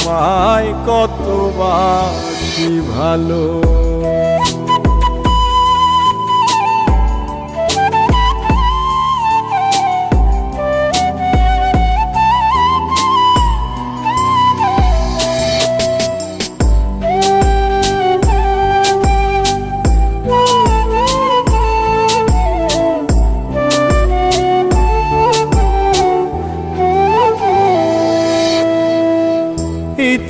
তোমায় কত বাসি ভালো।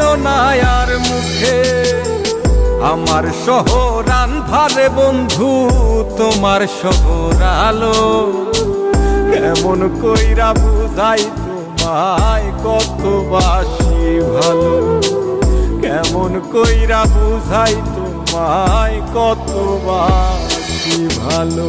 নায়ার মুখে। আমার শহর আন্ধারে বন্ধু, তোমার শহর আলো। কেমন কইরা বুঝাই তোমায় কত বাসি ভালো। কেমন কইরা বুঝাই তোমায় কত বাসি ভালো।